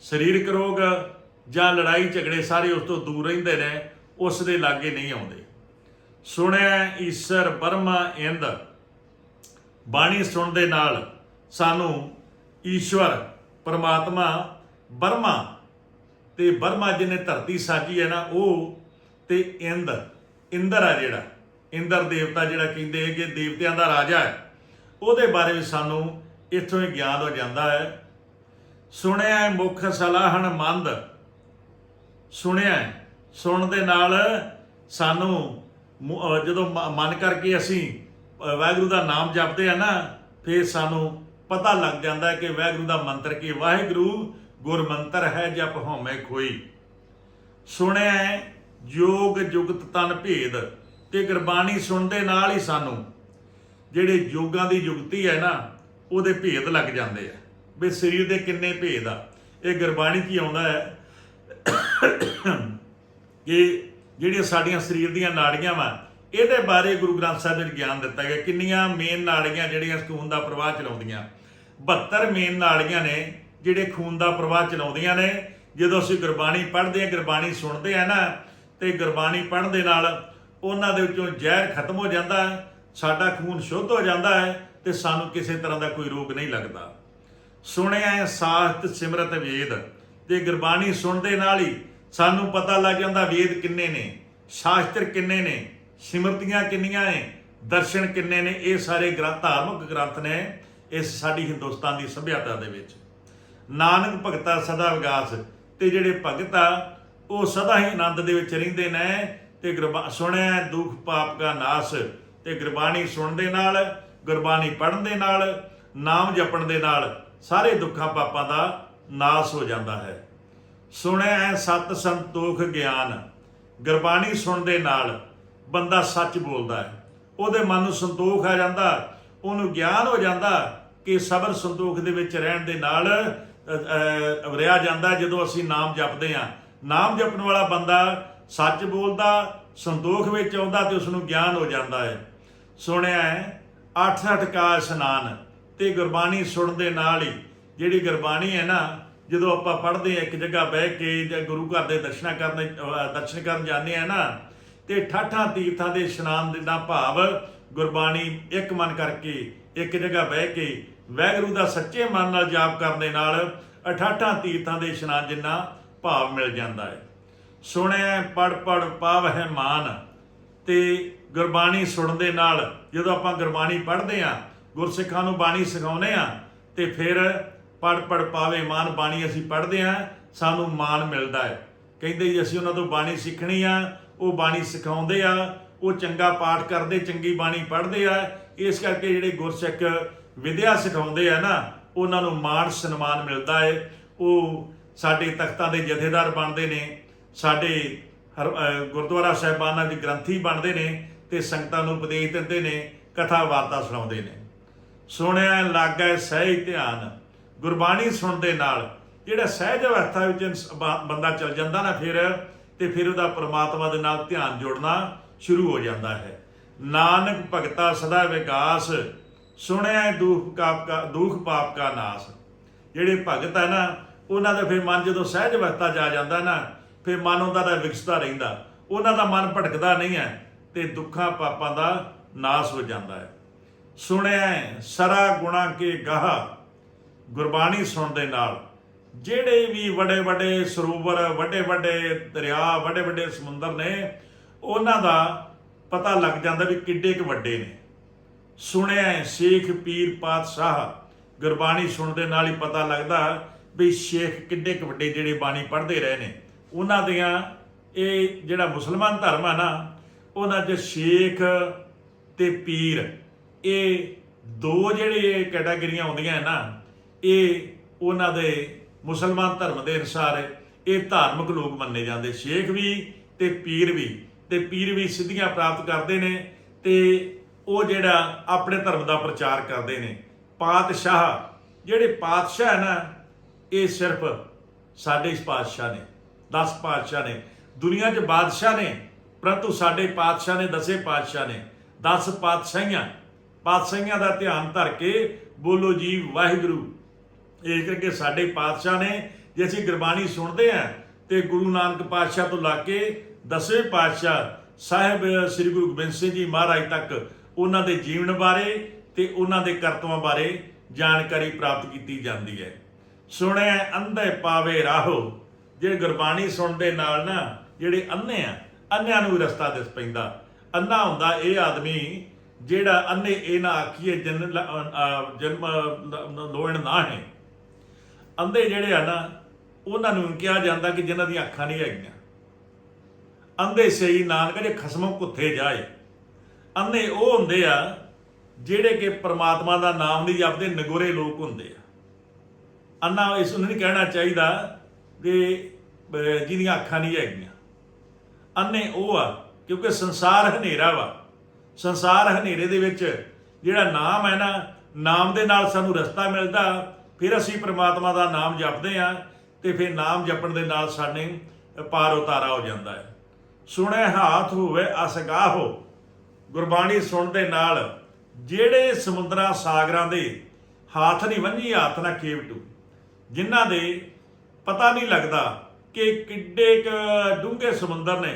ਸਰੀਰਕ ਰੋਗ ਜਾਂ ਲੜਾਈ ਝਗੜੇ ਸਾਰੇ ਉਸ ਤੋਂ ਦੂਰ ਰਹਿੰਦੇ ਨੇ, ਉਸ ਦੇ ਲਾਗੇ ਨਹੀਂ ਆਉਂਦੇ। ਸੁਣਿਆ ਈਸ਼ਰ ਬਰਮਾ ਇੰਦ, ਬਾਣੀ ਸੁਣਨ ਦੇ ਨਾਲ ਸਾਨੂੰ ਈਸ਼ਵਰ ਪਰਮਾਤਮਾ ਬਰਮਾ ਤੇ ਬਰਮਾ ਜਿਹਨੇ ਧਰਤੀ ਸਾਜੀ ਹੈ ਨਾ ਉਹ ਤੇ ਇੰਦ ਇੰਦਰ ਆ ਜਿਹੜਾ, ਇੰਦਰ ਦੇਵਤਾ ਜਿਹੜਾ ਕਹਿੰਦੇ ਕਿ ਦੇਵਤਿਆਂ ਦਾ ਰਾਜਾ ਹੈ। ਉਹਦੇ ਬਾਰੇ ਵੀ ਸਾਨੂੰ ਇੱਥੋਂ ਹੀ ਗਿਆਨ ਹੋ ਜਾਂਦਾ ਹੈ। ਸੁਣਿਆ ਹੈ ਮੁਖ ਸਲਾਹਣ ਮੰਦ। ਸੁਣਿਆ ਹੈ। ਸੁਣਨ ਦੇ ਨਾਲ ਸਾਨੂੰ ਜਦੋਂ ਮ- ਮਨ ਕਰਕੇ ਅਸੀਂ ਵਾਹਿਗੁਰੂ ਦਾ ਨਾਮ ਜਪਦੇ ਆ ਨਾ, ਫਿਰ ਸਾਨੂੰ ਪਤਾ ਲੱਗ ਜਾਂਦਾ ਹੈ ਕਿ ਵਾਹਿਗੁਰੂ ਦਾ ਮੰਤਰ ਕੀ ਵਾਹਿਗੁਰੂ ਗੁਰ ਮੰਤਰ ਹੈ ਜਪ ਹਉਮੈ ਕੋਈ ਸੁਣਿਆ ਹੈ, ਜੋਗ ਜੁਗਤ ਤਨ ਭੇਦ, ਤੇ ਗੁਰਬਾਣੀ ਸੁਣਨ ਦੇ ਨਾਲ ਹੀ ਸਾਨੂੰ ਜਿਹੜੇ ਯੋਗਾਂ ਦੀ ਯੁਗਤੀ ਹੈ ਨਾ, ਉਹਦੇ ਭੇਦ ਲੱਗ ਜਾਂਦੇ ਆ। ਵੀ ਸਰੀਰ ਦੇ ਕਿੰਨੇ ਭੇਦ ਆ। ਇਹ ਗੁਰਬਾਣੀ 'ਚ ਹੀ ਆਉਂਦਾ ਹੈ ਕਿ ਜਿਹੜੀਆਂ ਸਾਡੀਆਂ ਸਰੀਰ ਦੀਆਂ ਨਾੜੀਆਂ ਵਾ, ਇਹਦੇ ਬਾਰੇ ਗੁਰੂ ਗ੍ਰੰਥ ਸਾਹਿਬ ਵਿੱਚ ਗਿਆਨ ਦਿੱਤਾ ਗਿਆ ਕਿੰਨੀਆਂ ਮੇਨ ਨਾੜੀਆਂ ਜਿਹੜੀਆਂ ਖੂਨ ਦਾ ਪ੍ਰਵਾਹ ਚਲਾਉਂਦੀਆਂ। 72 ਮੇਨ ਨਾਲੀਆਂ ਨੇ ਜਿਹੜੇ ਖੂਨ ਦਾ ਪ੍ਰਵਾਹ ਚਲਾਉਂਦੀਆਂ ਨੇ। ਜਦੋਂ ਅਸੀਂ ਗੁਰਬਾਣੀ ਪੜ੍ਹਦੇ ਆ ਗੁਰਬਾਣੀ ਸੁਣਦੇ ਆ ਨਾ, ਤੇ ਗੁਰਬਾਣੀ ਪੜ੍ਹਨ ਦੇ ਨਾਲ ਉਹਨਾਂ ਦੇ ਵਿੱਚੋਂ ਜ਼ਹਿਰ ਖਤਮ ਹੋ ਜਾਂਦਾ ਹੈ, ਸਾਡਾ ਖੂਨ ਸ਼ੁੱਧ ਹੋ ਜਾਂਦਾ ਹੈ ਤੇ ਸਾਨੂੰ ਕਿਸੇ ਤਰ੍ਹਾਂ ਦਾ ਕੋਈ ਰੋਗ ਨਹੀਂ ਲੱਗਦਾ। ਸੁਣਿਆ ਹੈ ਸਾਖਤ ਸਿਮਰਤ ਵੇਦ ਤੇ ਗੁਰਬਾਣੀ ਸੁਣਦੇ ਨਾਲ ਹੀ ਸਾਨੂੰ ਪਤਾ ਲੱਗ ਜਾਂਦਾ ਵੇਦ ਕਿੰਨੇ ਨੇ, ਸ਼ਾਸਤਰ ਕਿੰਨੇ ਨੇ, ਸਿਮਰਤੀਆਂ ਕਿੰਨੀਆਂ ਨੇ, ਦਰਸ਼ਨ ਕਿੰਨੇ ਨੇ, ਇਹ ਸਾਰੇ ਗ੍ਰੰਥ ਧਾਰਮਿਕ ਗ੍ਰੰਥ ਨੇ। ਇਸ ਸਾਡੀ ਹਿੰਦੁਸਤਾਨ ਦੀ ਸਭਿਅਤਾ ਦੇ ਵਿੱਚ। ਨਾਨਕ ਭਗਤਾ ਸਦਾ ਵਿਗਾਸ, ਤੇ ਜਿਹੜੇ ਭਗਤ ਆ, ਉਹ ਸਦਾ ਹੀ ਆਨੰਦ ਦੇ ਵਿੱਚ ਰਹਿੰਦੇ ਨੇ, ਤੇ ਗੁਰਬਾ, ਸੁਣਿਆ ਦੁੱਖ ਪਾਪ ਦਾ ਨਾਸ, ਤੇ ਗੁਰਬਾਣੀ ਸੁਣਨ ਦੇ ਨਾਲ, ਗੁਰਬਾਣੀ ਪੜ੍ਹਨ ਦੇ ਨਾਲ, ਨਾਮ ਜਪਣ ਦੇ ਨਾਲ, ਸਾਰੇ ਦੁੱਖਾਂ ਪਾਪਾਂ ਦਾ ਨਾਸ ਹੋ ਜਾਂਦਾ ਹੈ। ਸੁਣਿਆ ਹੈ, ਸਤ ਸੰਤੋਖ ਗਿਆਨ, ਗੁਰਬਾਣੀ ਸੁਣਨ ਦੇ ਨਾਲ ਬੰਦਾ ਸੱਚ ਬੋਲਦਾ ਹੈ। ਉਹਦੇ ਮਨ ਨੂੰ ਸੰਤੋਖ ਆ ਜਾਂਦਾ, ਉਹਨੂੰ ਗਿਆਨ ਹੋ ਜਾਂਦਾ ਕਿ ਸਬਰ ਸੰਤੋਖ ਦੇ ਵਿੱਚ ਰਹਿਣ ਦੇ ਨਾਲ ਰਿਹਾ ਜਾਂਦਾ ਜਦੋਂ ਅਸੀਂ ਨਾਮ ਜਪਦੇ ਹਾਂ। ਨਾਮ ਜਪਣ ਵਾਲਾ ਬੰਦਾ ਸੱਚ ਬੋਲਦਾ, ਸੰਤੋਖ ਵਿੱਚ ਆਉਂਦਾ ਤੇ ਉਸ ਨੂੰ ਗਿਆਨ ਹੋ ਜਾਂਦਾ ਹੈ। ਸੁਣਿਆ ਹੈ, ਅੱਠ ਅੱਠ ਕਾ ਇਸ਼ਨਾਨ ਤੇ ਗੁਰਬਾਣੀ ਸੁਣਨ ਦੇ ਨਾਲ ਹੀ ਜਿਹੜੀ ਗੁਰਬਾਣੀ ਹੈ ਨਾ, ਜਦੋਂ ਆਪਾਂ ਪੜ੍ਹਦੇ ਆ ਇੱਕ ਜਗ੍ਹਾ ਬਹਿ ਕੇ ਜਾਂ ਗੁਰੂ ਘਰ ਦੇ ਦਰਸ਼ਨਾਂ ਕਰਨ ਦਰਸ਼ਨ ਕਰਨ ਜਾਂਦੇ ਆ ਨਾ, ਤੇ ਠਾਠਾਂ ਤੀਰਥਾਂ ਦੇ ਇਸ਼ਨਾਨ ਦੇ ਦਾ ਭਾਵ ਗੁਰਬਾਣੀ ਇੱਕ ਮਨ ਕਰਕੇ ਇੱਕ ਜਗ੍ਹਾ ਬਹਿ ਕੇ ਵਾਹਿਗੁਰੂ ਦਾ ਸੱਚੇ ਮਨ ਨਾਲ ਜਾਪ ਕਰਨ ਦੇ ਨਾਲ ਅਠਾਠਾਂ ਤੀਰਥਾਂ ਦੇ ਇਸ਼ਨਾਨ ਜਿੰਨਾ ਭਾਵ ਮਿਲ ਜਾਂਦਾ ਹੈ। ਸੁਣਿਆ ਪੜ ਪੜ ਪਾਵਹਿ ਮਾਨ ਤੇ ਗੁਰਬਾਣੀ ਸੁਣਨ ਦੇ ਨਾਲ ਜਦੋਂ ਆਪਾਂ ਗੁਰਬਾਣੀ ਪੜ੍ਹਦੇ ਆ ਗੁਰਸਿੱਖਾਂ ਨੂੰ ਬਾਣੀ ਸਿਖਾਉਂਦੇ ਆ ਤੇ ਫਿਰ ਪੜ ਪੜ ਪਾਵੇ ਮਾਨ ਬਾਣੀ ਅਸੀਂ ਪੜ੍ਹਦੇ ਆ ਸਾਨੂੰ ਮਾਨ ਮਿਲਦਾ ਹੈ। ਕਹਿੰਦੇ ਜੀ, ਅਸੀਂ ਉਹਨਾਂ ਤੋਂ ਬਾਣੀ ਸਿੱਖਣੀ ਆ, ਉਹ ਬਾਣੀ ਸਿਖਾਉਂਦੇ ਆ, ਉਹ ਚੰਗਾ ਪਾਠ ਕਰਦੇ, ਚੰਗੀ ਬਾਣੀ ਪੜ੍ਹਦੇ ਆ ਇਸ ਕਰਕੇ ਜਿਹੜੇ ਗੁਰਸਿੱਖ ਵਿਦਿਆ ਸਿਖਾਉਂਦੇ ਆ ਨਾ, ਉਹਨਾਂ ਨੂੰ ਮਾਣ ਸਨਮਾਨ ਮਿਲਦਾ ਹੈ ਉਹ ਸਾਡੇ ਤਖਤਾਂ ਦੇ ਜਥੇਦਾਰ ਬਣਦੇ ਨੇ, ਸਾਡੇ ਹਰ- ਗੁਰਦੁਆਰਾ ਸਾਹਿਬਾਨਾਂ ਦੇ ਗ੍ਰੰਥੀ ਬਣਦੇ ਨੇ ਤੇ ਸੰਗਤਾਂ ਨੂੰ ਉਪਦੇਸ਼ ਦਿੰਦੇ ਨੇ, ਕਥਾ ਵਾਰਤਾ ਸੁਣਾਉਂਦੇ ਨੇ। ਸੁਣਿਆ ਲੱਗਾ ਸਹਿਜ ਧਿਆਨ, ਗੁਰਬਾਣੀ ਸੁਣਨ ਦੇ ਨਾਲ ਜਿਹੜਾ ਸਹਿਜ ਅਵਸਥਾ ਵਿੱਚ ਬੰਦਾ ਚੱਲ ਜਾਂਦਾ ਨਾ ਫਿਰ, ਤੇ ਫਿਰ ਉਹਦਾ ਪ੍ਰਮਾਤਮਾ ਦੇ ਨਾਲ ਧਿਆਨ ਜੋੜਨਾ ਸ਼ੁਰੂ ਹੋ ਜਾਂਦਾ ਹੈ। ਨਾਨਕ ਭਗਤਾ ਸਦਾ ਵਿਕਾਸ ਸੁਣਿਆ ਦੁਖ ਕਾਪ ਕਾ ਦੁਖ ਪਾਪ ਕਾ ਨਾਸ। ਜਿਹੜੇ ਭਗਤ ਹੈ ਨਾ ਉਹਨਾਂ ਦਾ ਫਿਰ ਮਨ ਜਦੋਂ ਸਹਿਜ ਅਵਸਥਾ ਜਾ ਜਾਂਦਾ ਨਾ ਫਿਰ ਮਨ ਉਹਨਾਂ ਦਾ ਵਿਕਸਦਾ ਰਹਿੰਦਾ। ਉਹਨਾਂ ਦਾ ਮਨ ਭਟਕਦਾ ਨਹੀਂ ਹੈ ਤੇ ਦੁੱਖਾਂ ਪਾਪਾਂ ਦਾ ਨਾਸ ਹੋ ਜਾਂਦਾ ਹੈ। ਸੁਣਿਆ ਹੈ, ਸਰਾ ਗੁਣਾ ਕੇ ਗਾਹ ਗੁਰਬਾਣੀ ਸੁਣਨ ਦੇ ਨਾਲ। ਜਿਹੜੇ ਵੀ ਵੱਡੇ ਵੱਡੇ ਸਰੋਵਰ ਵੱਡੇ ਵੱਡੇ ਦਰਿਆ ਵੱਡੇ ਵੱਡੇ ਸਮੁੰਦਰ ਨੇ ਉਹਨਾਂ ਦਾ ਪਤਾ ਲੱਗ ਜਾਂਦਾ ਵੀ ਕਿੱਡੇ ਕੁ ਵੱਡੇ ਨੇ। ਸੁਣਿਆ ਹੈ, ਸ਼ੇਖ ਪੀਰ ਪਾਤਸ਼ਾਹ ਗੁਰਬਾਣੀ ਸੁਣਨ ਦੇ ਨਾਲ ਹੀ ਪਤਾ ਲੱਗਦਾ ਵੀ ਸ਼ੇਖ ਕਿੱਡੇ ਕੁ ਵੱਡੇ ਜਿਹੜੇ ਬਾਣੀ ਪੜ੍ਹਦੇ ਰਹੇ ਨੇ। ਉਹਨਾਂ ਦੀਆਂ ਇਹ ਜਿਹੜਾ ਮੁਸਲਮਾਨ ਧਰਮ ਆ ਨਾ ਉਹਨਾਂ 'ਚ ਸ਼ੇਖ ਤੇ ਪੀਰ ਇਹ ਦੋ ਜਿਹੜੇ ਕੈਟਾਗਰੀਆਂ ਆਉਂਦੀਆਂ ਨਾ ਇਹ ਉਹਨਾਂ ਦੇ ਮੁਸਲਮਾਨ ਧਰਮ ਦੇ ਅਨੁਸਾਰ ਇਹ ਧਾਰਮਿਕ ਲੋਕ ਮੰਨੇ ਜਾਂਦੇ। ਸ਼ੇਖ ਵੀ ਤੇ ਪੀਰ ਵੀ। ਤੇ ਪੀਰ ਵੀ ਸਿੱਧੀਆਂ ਪ੍ਰਾਪਤ ਕਰਦੇ ਨੇ ਤੇ ਉਹ ਜਿਹੜਾ ਆਪਣੇ ਧਰਮ ਦਾ ਪ੍ਰਚਾਰ ਕਰਦੇ ਨੇ। ਪਾਤਸ਼ਾਹ, ਜਿਹੜੇ ਪਾਤਸ਼ਾਹ ਹੈ ਨਾ, ਇਹ ਸਿਰਫ ਸਾਡੇ ਇਸ ਪਾਤਸ਼ਾਹ ਨੇ 10 ਪਾਤਸ਼ਾਹ ਨੇ। ਦੁਨੀਆ 'ਚ ਬਾਦਸ਼ਾਹ ਨੇ, ਪਰੰਤੂ ਸਾਡੇ ਪਾਤਸ਼ਾਹ ਨੇ ਦਸੇ ਪਾਤਸ਼ਾਹ ਨੇ। 10 ਪਾਤਸ਼ਾਹੀਆਂ ਪਾਤਸ਼ਾਹੀਆਂ ਦਾ ਧਿਆਨ ਧਰ ਕੇ ਬੋਲੋ ਜੀ, ਵਾਹਿਗੁਰੂ। ਇਸ ਕਰਕੇ ਸਾਡੇ ਪਾਤਸ਼ਾਹ ਨੇ, ਜੇ ਅਸੀਂ ਗੁਰਬਾਣੀ ਸੁਣਦੇ ਆ ਤੇ ਗੁਰੂ ਨਾਨਕ ਪਾਤਸ਼ਾਹ ਤੋਂ ਲਾ ਕੇ ਦਸਵੇਂ ਪਾਤਸ਼ਾਹ ਸਾਹਿਬ, ਸ੍ਰੀ ਗੁਰੂ ਗੋਬਿੰਦ ਸਿੰਘ ਜੀ ਮਹਾਰਾਜ ਤੱਕ ਉਹਨਾਂ ਦੇ ਜੀਵਨ ਬਾਰੇ ਤੇ ਉਹਨਾਂ ਦੇ ਕਰਤਵਾਂ ਬਾਰੇ ਜਾਣਕਾਰੀ ਪ੍ਰਾਪਤ ਕੀਤੀ ਜਾਂਦੀ ਹੈ। ਸੁਣਿਆ ਅੰਧੇ ਪਾਵੇ ਰਾਹੋ, ਜਿਹੜੇ ਗੁਰਬਾਣੀ ਸੁਣਨ ਦੇ ਨਾਲ ਨਾ ਜਿਹੜੇ ਅੰਨੇ ਆ ਅੰਨਿਆਂ ਨੂੰ ਵੀ ਰਸਤਾ ਦਿਸ ਪੈਂਦਾ। ਅੰਨਾ ਹੁੰਦਾ ਇਹ ਆਦਮੀ ਜਿਹੜਾ ਅੰਨੇ ਇਹ ਨਾ ਆਖੀਏ ਜਨ ਜਨਮ ਲੋਣ ਨਾ ਹੈ। ਅੰਧੇ ਜਿਹੜੇ ਆ ਨਾ, ਉਹਨਾਂ ਨੂੰ ਕਿਹਾ ਜਾਂਦਾ ਕਿ ਜਿਨ੍ਹਾਂ ਦੀਆਂ ਅੱਖਾਂ ਨਹੀਂ ਹੈਗੀਆਂ। ਅੰਧੇ ਸਹੀ ਨਾਨਕ ਜੇ ਖਸਮੋਂ ਕੁੱਥੇ ਜਾਏ। ਅੰਨੇ ਉਹ ਹੁੰਦੇ ਆ ਜਿਹੜੇ ਕਿ ਪ੍ਰਮਾਤਮਾ ਦਾ ਨਾਮ ਨਹੀਂ ਜਪਦੇ, ਨਗੋਰੇ ਲੋਕ ਹੁੰਦੇ ਆ। ਅੰਨਾ ਇਸ ਨੂੰ ਨਹੀਂ ਕਹਿਣਾ ਚਾਹੀਦਾ ਕਿ ਜਿਹਦੀਆਂ ਅੱਖਾਂ ਨਹੀਂ ਹੈਗੀਆਂ। ਅੰਨੇ ਉਹ ਆ, ਕਿਉਂਕਿ ਸੰਸਾਰ ਹਨੇਰਾ ਵਾ। ਸੰਸਾਰ ਹਨੇਰੇ ਦੇ ਵਿੱਚ ਜਿਹੜਾ ਨਾਮ ਹੈ ਨਾ, ਨਾਮ ਦੇ ਨਾਲ ਸਾਨੂੰ ਰਸਤਾ ਮਿਲਦਾ, ਫਿਰ ਅਸੀਂ ਪ੍ਰਮਾਤਮਾ ਦਾ ਨਾਮ ਜਪਦੇ ਆ ਤੇ ਫਿਰ ਨਾਮ ਜਪਣ ਦੇ ਨਾਲ ਸਾਡੇ ਪਾਰ ਉਤਾਰਾ ਹੋ ਜਾਂਦਾ ਹੈ। ਸੁਣੇ ਹਾਥ ਹੋਵੇ ਅਸਗਾਹੋ ਗੁਰਬਾਣੀ ਸੁਣਨ ਦੇ ਨਾਲ ਜਿਹੜੇ ਸਮੁੰਦਰਾਂ ਸਾਗਰਾਂ ਦੇ ਹੱਥ ਨਹੀਂ ਵੰਝੀ, ਹੱਥ ਨਾ ਕੇਵਟੂ ਜਿਨ੍ਹਾਂ ਦੇ ਪਤਾ ਨਹੀਂ ਲੱਗਦਾ ਕਿ ਕਿੱਡੇ ਕ ਡੂੰਘੇ ਸਮੁੰਦਰ ਨੇ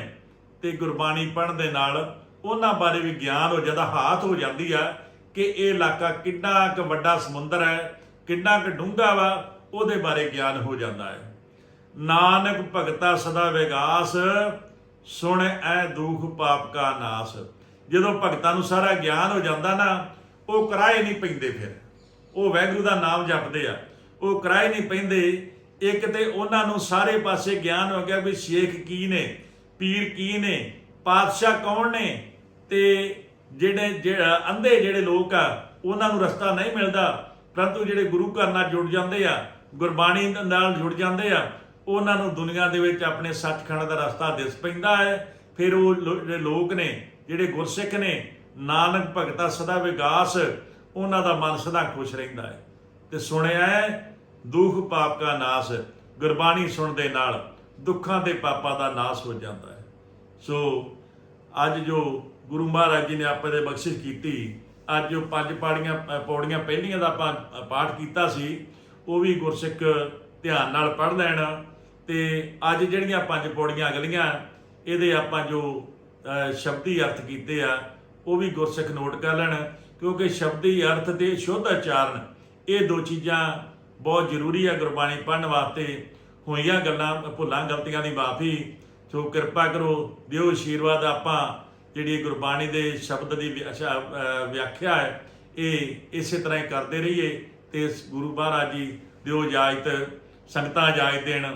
ਤੇ ਗੁਰਬਾਣੀ ਪੜ੍ਹਨ ਦੇ ਨਾਲ ਉਹਨਾਂ ਬਾਰੇ ਵੀ ਗਿਆਨ ਹੋ ਜਾਂਦਾ, ਹਾਥ ਹੋ ਜਾਂਦੀ ਆ ਕਿ ਇਹ ਇਲਾਕਾ ਕਿੰਨਾ ਕੁ ਵੱਡਾ ਸਮੁੰਦਰ ਹੈ, ਕਿੰਨਾ ਕੁ ਡੂੰਘਾ ਵਾ, ਉਹਦੇ ਬਾਰੇ ਗਿਆਨ ਹੋ ਜਾਂਦਾ ਹੈ। ਨਾਨਕ ਭਗਤਾ ਸਦਾ ਵਿਗਾਸ ਸੁਣ ਐ ਦੁਖ ਪਾਪ ਕਾ ਨਾਸ। ਜਦੋਂ ਭਗਤਾਂ ਨੂੰ ਸਾਰਾ ਗਿਆਨ ਹੋ ਜਾਂਦਾ ਨਾ, ਉਹ ਕਿਰਾਏ ਨਹੀਂ ਪੈਂਦੇ ਫਿਰ। ਉਹ ਵੈਗਰੂ ਦਾ ਨਾਮ ਜਪਦੇ ਆ। ਉਹ ਕਿਰਾਏ ਨਹੀਂ ਪੈਂਦੇ। ਇੱਕ ਤੇ ਉਹਨਾਂ ਨੂੰ ਸਾਰੇ ਪਾਸੇ ਗਿਆਨ ਹੋ ਗਿਆ ਵੀ ਸ਼ੇਖ ਕੀ ਨੇ, ਪੀਰ ਕੀ ਨੇ, ਪਾਤਸ਼ਾਹ ਕੌਣ ਨੇ ਤੇ ਜਿਹੜੇ ਜਿਹੜਾ ਅੰਧੇ ਜਿਹੜੇ ਲੋਕ ਆ, ਉਹਨਾਂ ਨੂੰ ਰਸਤਾ ਨਹੀਂ ਮਿਲਦਾ। ਪਰੰਤੂ ਜਿਹੜੇ ਗੁਰੂ ਘਰ ਨਾਲ ਜੁੜ ਜਾਂਦੇ ਆ, ਗੁਰਬਾਣੀ ਨਾਲ ਜੁੜ ਜਾਂਦੇ ਆ ਉਹਨਾਂ ਨੂੰ ਦੁਨੀਆ ਦੇ ਵਿੱਚ ਆਪਣੇ ਸੱਚਖੰਡ ਦਾ ਰਸਤਾ ਦਿਸ ਪੈਂਦਾ ਹੈ। ਫਿਰ ਉਹ ਲੋ- ਜਿਹੜੇ ਲੋਕ ਨੇ ਜਿਹੜੇ ਗੁਰਸਿੱਖ ਨੇ ਨਾਨਕ ਭਗਤਾ ਸਦਾ ਵਿਗਾਸ ਉਹਨਾਂ ਦਾ ਮਨ ਸਦਾ ਖੁਸ਼ ਰਹਿੰਦਾ ਹੈ। ਤੇ ਸੁਣਿਆ ਹੈ ਦੁੱਖ ਪਾਪ ਦਾ ਨਾਸ ਗੁਰਬਾਣੀ ਸੁਣਨ ਦੇ ਨਾਲ ਦੁੱਖਾਂ ਦੇ ਪਾਪਾਂ ਦਾ ਨਾਸ ਹੋ ਜਾਂਦਾ ਹੈ। ਸੋ ਅੱਜ ਜੋ ਗੁਰੂ ਮਹਾਰਾਜ ਜੀ ਨੇ ਆਪਾਂ ਦੇ ਬਖਸ਼ਿਸ਼ ਕੀਤੀ ਅੱਜ ਜੋ ਪੰਜ ਪਾੜੀਆਂ ਅ, ਪੌੜੀਆਂ ਪਹਿਲੀਆਂ ਦਾ ਆਪਾਂ ਪਾਠ ਕੀਤਾ ਸੀ ਉਹ ਵੀ ਗੁਰਸਿੱਖ ਧਿਆਨ ਨਾਲ ਪੜ੍ਹ ਲੈਣ। ਤੇ ਅੱਜ ਜਿਹੜੀਆਂ ਪੰਜ ਪੌੜੀਆਂ ਅਗਲੀਆਂ, ਇਹਦੇ ਆਪਾਂ ਜੋ ਸ਼ਬਦੀ ਅਰਥ ਕੀਤੇ ਆ, ਉਹ ਵੀ ਗੁਰਸਿੱਖ ਨੋਟ ਕਰ ਲੈਣ, ਕਿਉਂਕਿ ਸ਼ਬਦੀ ਅਰਥ ਤੇ ਸ਼ੁੱਧ ਉਚਾਰਨ, ਇਹ ਦੋ ਚੀਜ਼ਾਂ ਬਹੁਤ ਜ਼ਰੂਰੀ ਆ ਗੁਰਬਾਣੀ ਪੜ੍ਹਨ ਵਾਸਤੇ। ਹੋਈਆਂ ਗੱਲਾਂ, ਭੁੱਲਾਂ, ਗਲਤੀਆਂ ਦੀ ਮਾਫੀ, ਸੋ ਕਿਰਪਾ ਕਰੋ, ਦਿਓ ਆਸ਼ੀਰਵਾਦ ਆਪਾਂ, ਜਿਹੜੀ ਗੁਰਬਾਣੀ ਦੇ ਸ਼ਬਦ ਦੀ ਵਿ- ਵਿਆਖਿਆ ਹੈ, ਇਹ ਇਸੇ ਤਰ੍ਹਾਂ ਹੀ ਕਰਦੇ ਰਹੀਏ, ਤੇ ਗੁਰੂ ਮਹਾਰਾਜ ਜੀ ਦਿਓ ਇਜਾਜ਼ਤ, ਸੰਗਤਾਂ ਇਜਾਜ਼ਤ ਦੇਣ।